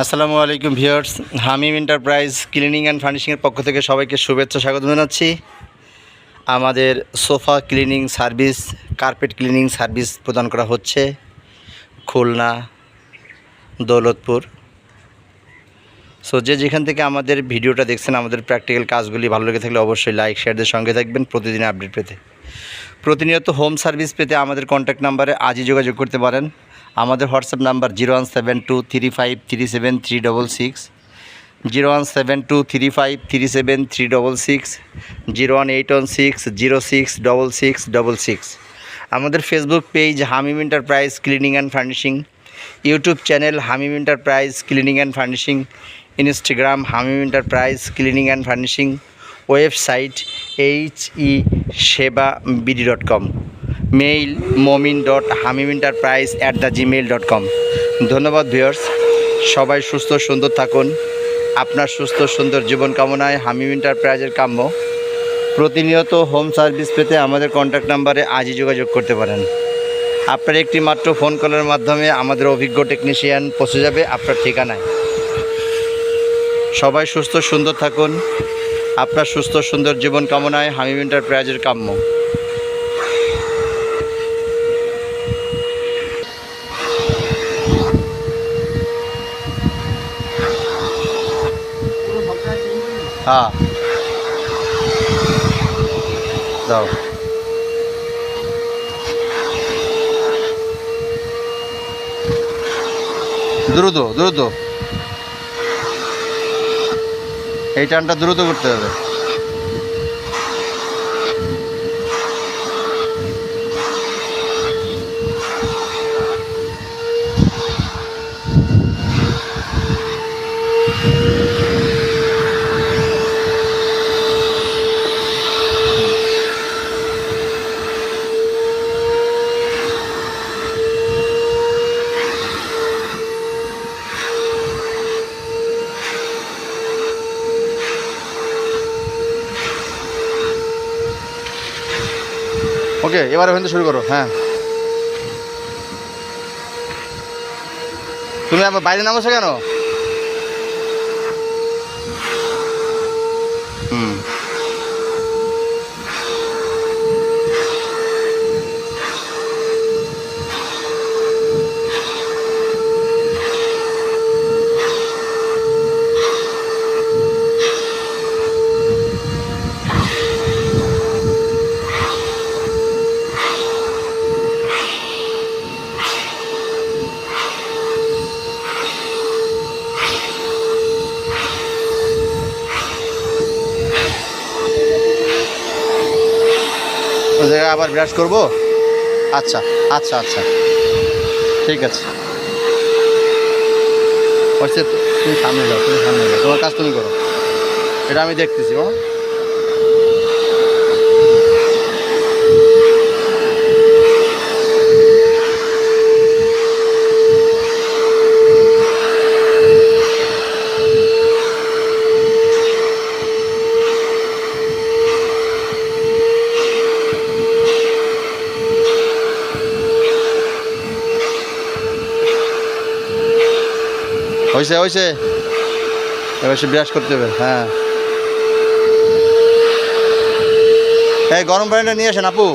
আসসালামু আলাইকুম viewers, Hamim enterprise cleaning and ফার্নিশিংয়ের পক্ষ থেকে সবাইকে শুভেচ্ছা, স্বাগত জানাচ্ছি। আমাদের sofa cleaning service, carpet cleaning service প্রদান করা হচ্ছে খুলনা, দৌলতপুর। সো যে যেখান থেকে আমাদের ভিডিওটা দেখছেন, আমাদের প্র্যাকটিক্যাল কাজগুলি ভালো লেগে থাকলে অবশ্যই লাইক শেয়ারদের সঙ্গে থাকবেন প্রতিদিন আপডেট পেতে। প্রতিনিয়ত হোম সার্ভিস পেতে আমাদের কন্ট্যাক্ট নাম্বারে আজই যোগাযোগ করতে পারেন। আমাদের WhatsApp number zero one seven two three five three seven three double six zero one seven two three five three seven three double six zero one eight one six zero six double six double six আমাদের Facebook page Hamim enterprise cleaning and furnishing YouTube channel Hamim enterprise cleaning and furnishing Instagram Hamim enterprise cleaning and furnishing website H E seba BD dot com mail Momin dot Hamim enterprise at the Gmail dot com ধন্যবাদ viewers সবাই সুস্থ, সুন্দর থাকুন। আপনার সুস্থ, সুন্দর জীবন কামনায় হামিম এন্টারপ্রাইজের কাম্য। প্রতিনিয়ত হোম সার্ভিস পেতে আমাদের কন্ট্যাক্ট নাম্বারে আজই যোগাযোগ করতে পারেন। আপনার একটি মাত্র ফোন কলের মাধ্যমে আমাদের অভিজ্ঞ টেকনিশিয়ান পৌঁছে যাবে আপনার ঠিকানায়। সবাই সুস্থ, সুন্দর থাকুন। আপনার সুস্থ সুন্দর জীবন কামনায় হামিম এন্টারপ্রাইজের কাম্য। হ্যাঁ। দাও। দ্রুত দ্রুত। এই টানটা দ্রুত করতে হবে। ওকে এবারে ওখান শুরু করো হ্যাঁ। তুমি আমার বাইরে নামছো কেন? হুম। ওই জায়গায় আবার ব্রাশ করব? আচ্ছা আচ্ছা আচ্ছা। ঠিক আছে। তুমি সামনে যাও, তুমি সামনে যাও। তোমার কাজ তুমি করো। এটা আমি দেখতেছি, ও। হয়েছে হয়েছে এবার সে ব্রাশ করতে হবে হ্যাঁ। এই গরম পানিটা নিয়ে আসেন আপু।